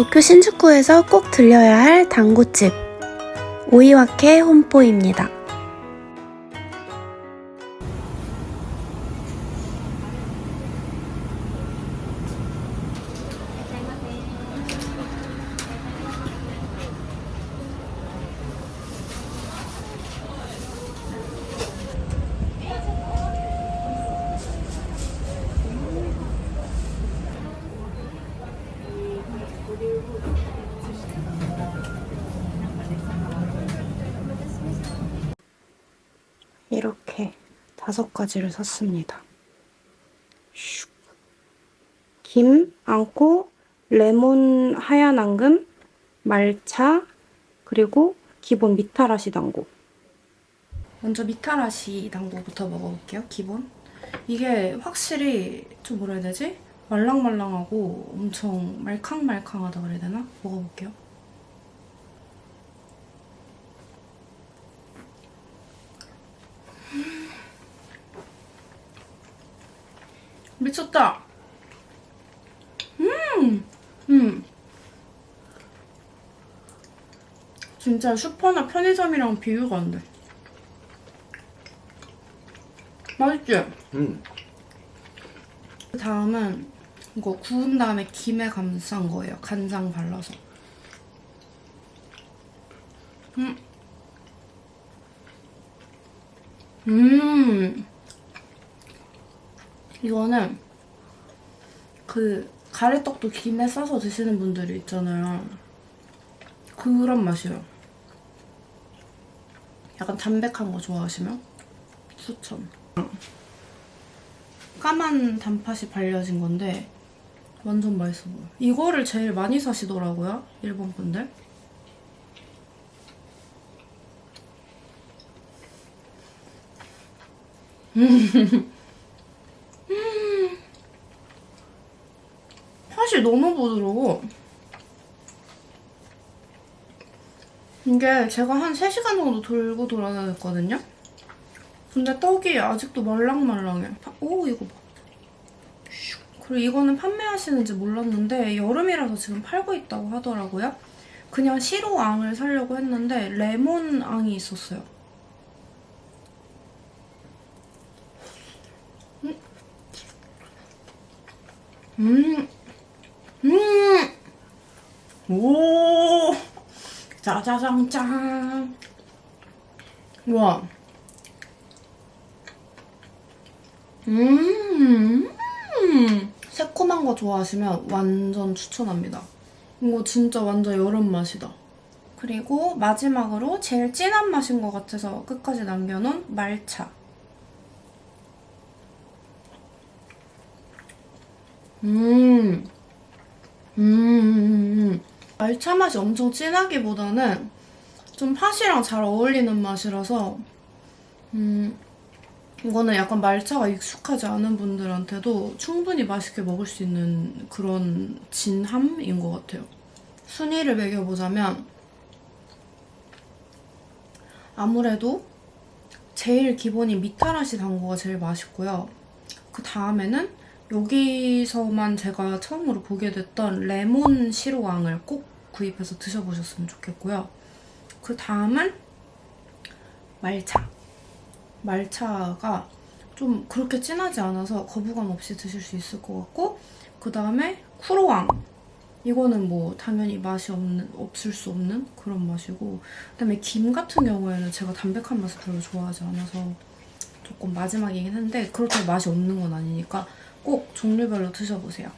도쿄 신주쿠에서 꼭 들려야 할 단고집 오이와케 홈포입니다. 다섯 가지를 샀습니다. 슉. 김, 앙코, 레몬 하얀 앙금, 말차, 그리고 기본 미타라시 당고. 먼저 미타라시 당고부터 먹어볼게요, 기본. 이게 확실히 좀 뭐라 해야 되지? 말랑말랑하고 엄청 말캉말캉하다 그래야 되나? 먹어볼게요. 미쳤다. 음, 음. 진짜 슈퍼나 편의점이랑 비교가 안 돼. 맛있지? 음. 그 다음은 이거 구운 다음에 김에 감싼 거예요. 간장 발라서. 음. 음. 이거는 그 가래떡도 김에 싸서 드시는 분들이 있잖아요. 그런 맛이에요. 약간 담백한 거 좋아하시면 추천. 까만 단팥이 발려진 건데 완전 맛있어 보여. 이거를 제일 많이 사시더라고요. 일본 분들. 팥이 너무 부드러워. 이게 제가 한 3시간 정도 돌고 돌아다녔거든요? 근데 떡이 아직도 말랑말랑해. 파- 오, 이거 봐. 슉. 그리고 이거는 판매하시는지 몰랐는데 여름이라서 지금 팔고 있다고 하더라고요. 그냥 시로앙을 사려고 했는데 레몬앙이 있었어요. 음. 음. 오. 짜자장 짠. 와. 음. 새콤한 거 좋아하시면 완전 추천합니다. 이거 진짜 완전 여름 맛이다. 그리고 마지막으로 제일 진한 맛인 것 같아서 끝까지 남겨놓은 말차. 음. 음, 음. 말차 맛이 엄청 진하기보다는 좀 팥이랑 잘 어울리는 맛이라서 음, 이거는 약간 말차가 익숙하지 않은 분들한테도 충분히 맛있게 먹을 수 있는 그런 진함인 것 같아요. 순위를 매겨보자면 아무래도 제일 기본이 미타라시 당고가 제일 맛있고요. 그 다음에는 여기서만 제가 처음으로 보게 됐던 레몬 시로왕을 꼭 구입해서 드셔보셨으면 좋겠고요. 그 다음은 말차. 말차가 좀 그렇게 진하지 않아서 거부감 없이 드실 수 있을 것 같고 그 다음에 쿠로왕. 이거는 뭐 당연히 맛이 없는 없을 수 없는 그런 맛이고 그다음에 김 같은 경우에는 제가 담백한 맛을 별로 좋아하지 않아서 조금 마지막이긴 한데 그렇다고 맛이 없는 건 아니니까 꼭 종류별로 드셔보세요.